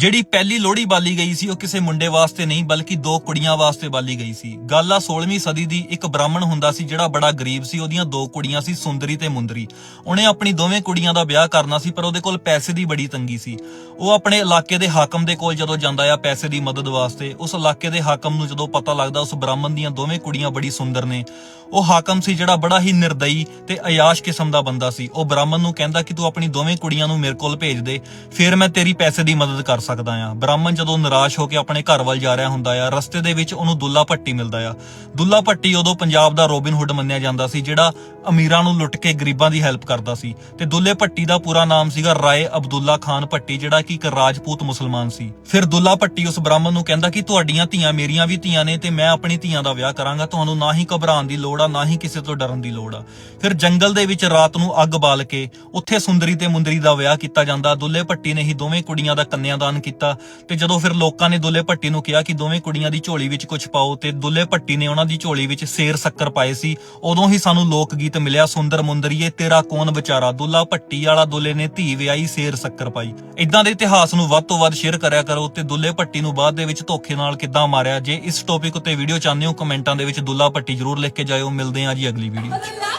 ਜਿਹੜੀ ਪਹਿਲੀ ਲੋਹੜੀ ਬਾਲੀ ਗਈ ਸੀ, ਉਹ ਕਿਸੇ ਮੁੰਡੇ ਵਾਸਤੇ ਨਹੀਂ, ਬਲਕਿ ਦੋ ਕੁੜੀਆਂ ਵਾਸਤੇ ਬਾਲੀ ਗਈ ਸੀ। ਗੱਲ ਆ 16ਵੀਂ ਸਦੀ ਦੀ, ਇੱਕ ਬ੍ਰਾਹਮਣ ਹੁੰਦਾ ਸੀ ਜਿਹੜਾ ਬੜਾ ਗਰੀਬ ਸੀ, ਉਹਦੀਆਂ ਦੋ ਕੁੜੀਆਂ ਸੀ, ਸੁੰਦਰੀ ਤੇ ਮੁੰਦਰੀ। ਉਹਨੇ ਆਪਣੀ ਦੋਵੇਂ ਕੁੜੀਆਂ ਦਾ ਵਿਆਹ ਕਰਨਾ ਸੀ, ਪਰ ਉਹਦੇ ਕੋਲ ਪੈਸੇ ਦੀ ਬੜੀ ਤੰਗੀ ਸੀ। ਉਹ ਆਪਣੇ ਇਲਾਕੇ ਦੇ ਹਾਕਮ ਦੇ ਕੋਲ ਜਦੋਂ ਜਾਂਦਾ ਆ ਪੈਸੇ ਦੀ ਮਦਦ ਵਾਸਤੇ, ਉਸ ਇਲਾਕੇ ਦੇ ਹਾਕਮ ਨੂੰ ਜਦੋਂ ਪਤਾ ਲੱਗਦਾ, ਉਸ ਬ੍ਰਾਹਮਣ ਦੀਆਂ ਦੋਵੇਂ ਕੁੜੀਆਂ ਬੜੀ ਸੁੰਦਰ ਨੇ। ਉਹ ਹਾਕਮ ਸੀ ਜਿਹੜਾ ਬੜਾ ਹੀ ਨਿਰਦਈ ਤੇ ਅਯਾਸ਼ ਕਿਸਮ ਦਾ ਬੰਦਾ ਸੀ। ਉਹ ਬ੍ਰਾਹਮਣ ਨੂੰ ਕਹਿੰਦਾ ਕਿ ਤੂੰ ਆਪਣੀ ਦੋਵੇਂ ਕੁੜੀਆਂ ਨੂੰ ਮੇਰੇ ਕੋਲ ਭੇਜ ਦੇ, ਫਿਰ ਮੈਂ ਤੇਰੀ ਪੈਸੇ ਦੀ ਮਦਦ ਕਰ ਸਕਦਾ ਆ। ਬ੍ਰਾਹਮਣ ਜਦੋਂ ਨਿਰਾਸ਼ ਹੋ ਕੇ ਆਪਣੇ ਘਰ ਵੱਲ ਜਾ ਰਿਹਾ ਹੁੰਦਾ ਆ, ਰਸਤੇ ਦੇ ਵਿੱਚ ਉਹਨੂੰ ਦੁੱਲਾ ਭੱਟੀ ਮਿਲਦਾ ਆ। ਦੁੱਲਾ ਭੱਟੀ ਉਦੋਂ ਪੰਜਾਬ ਦਾ ਰੋਬਿਨ ਹੁੱਡ ਮੰਨਿਆ ਜਾਂਦਾ ਸੀ, ਜਿਹੜਾ ਅਮੀਰਾਂ ਨੂੰ ਲੁੱਟ ਕੇ ਗਰੀਬਾਂ ਦੀ ਹੈਲਪ ਕਰਦਾ ਸੀ। ਤੇ ਦੁੱਲੇ ਭੱਟੀ ਦਾ ਪੂਰਾ ਨਾਮ ਸੀਗਾ ਰਾਏ ਅਬਦੁੱਲਾ ਖਾਨ ਭੱਟੀ, ਜਿਹੜਾ ਕਿ ਇੱਕ ਰਾਜਪੂਤ ਮੁਸਲਮਾਨ ਸੀ। ਫਿਰ ਦੁੱਲਾ ਭੱਟੀ ਉਸ ਬ੍ਰਾਹਮਣ ਨੂੰ ਕਹਿੰਦਾ ਕਿ ਤੁਹਾਡੀਆਂ ਧੀਆਂ ਮੇਰੀਆਂ ਵੀ ਧੀਆਂ ਨੇ ਤੇ ਮੈਂ ਆਪਣੀ ਧੀਆਂ ਦਾ ਵਿਆਹ ਕਰਾਂਗਾ, ਤੁਹਾਨੂੰ ਨਾ ਹੀ ਘਬਰਾਉਣ ਦੀ ਲੋੜ ਆ, ਨਾ ਹੀ ਕਿਸੇ ਤੋਂ ਡਰਨ ਦੀ ਲੋੜ ਆ। ਫਿਰ ਜੰਗਲ ਦੇ ਵਿੱਚ ਰਾਤ ਨੂੰ ਅੱਗ ਬਾਲ ਕੇ ਉੱਥੇ ਸੁੰਦਰੀ ਤੇ ਮੁੰਦਰੀ ਦਾ ਵਿਆਹ ਕੀਤਾ ਜਾਂਦਾ। ਦੁੱਲੇ ਭੱਟੀ ਨੇ ਹੀ ਦੋਵੇਂ ਕੁੜੀਆਂ ਦਾ ਕੰਨਿਆਦਾਨ ਕੀਤਾ ਤੇ ਜਦੋਂ ਫਿਰ ਲੋਕਾਂ ਨੇ ਦੁੱਲੇ ਭੱਟੀ ਨੂੰ ਕਿਹਾ ਕਿ ਦੋਵੇਂ ਕੁੜੀਆਂ ਦੀ ਝੋਲੀ ਵਿੱਚ ਕੁਝ ਪਾਓ ਤੇ ਦੁੱਲੇ ਭੱਟੀ ਨੇ ਉਹਨਾਂ ਦੀ ਝੋਲੀ ਵਿੱਚ ਸੇਰ ਸ਼ੱਕਰ ਪਾਏ ਸੀ, ਉਦੋਂ ਹੀ ਸਾਨੂੰ ਲੋਕ ਗੀਤ ਮਿਲਿਆ, ਸੁੰਦਰ ਮੁੰਦਰੀਏ, ਤੇਰਾ ਕੌਣ ਵਿਚਾਰਾ? ਦੁੱਲਾ ਭੱਟੀ ਵਾਲਾ ਦੁੱਲੇ ਨੇ ਧੀ ਵਿਆਹੀ ਸੇਰ ਸ਼ੱਕਰ ਪਾਈ। ਇਦਾਂ ਦੇ ਇਤਿਹਾਸ ਨੂੰ ਵੱਧ ਤੋਂ ਵੱਧ ਸ਼ੇਅਰ ਕਰਿਆ ਕਰੋ ਤੇ ਦੁੱਲੇ ਭੱਟੀ ਨੂੰ ਬਾਅਦ ਦੇ ਵਿੱਚ ਧੋਖੇ ਨਾਲ ਕਿੱਦਾਂ ਮਾਰਿਆ? ਜੇ ਇਸ ਟੌਪਿਕ ਉੱਤੇ ਵੀਡੀਓ ਚਾਹੁੰਦੇ ਹੋ, ਕਮੈਂਟਾਂ ਦੇ ਵਿੱਚ ਦੁੱਲਾ ਭੱਟੀ ਜ਼ਰੂਰ ਲਿਖ ਕੇ ਜਾਇਓ। ਮਿਲਦੇ ਹਾਂ ਜੀ ਅਗਲੀ ਵੀਡੀਓ 'ਚ।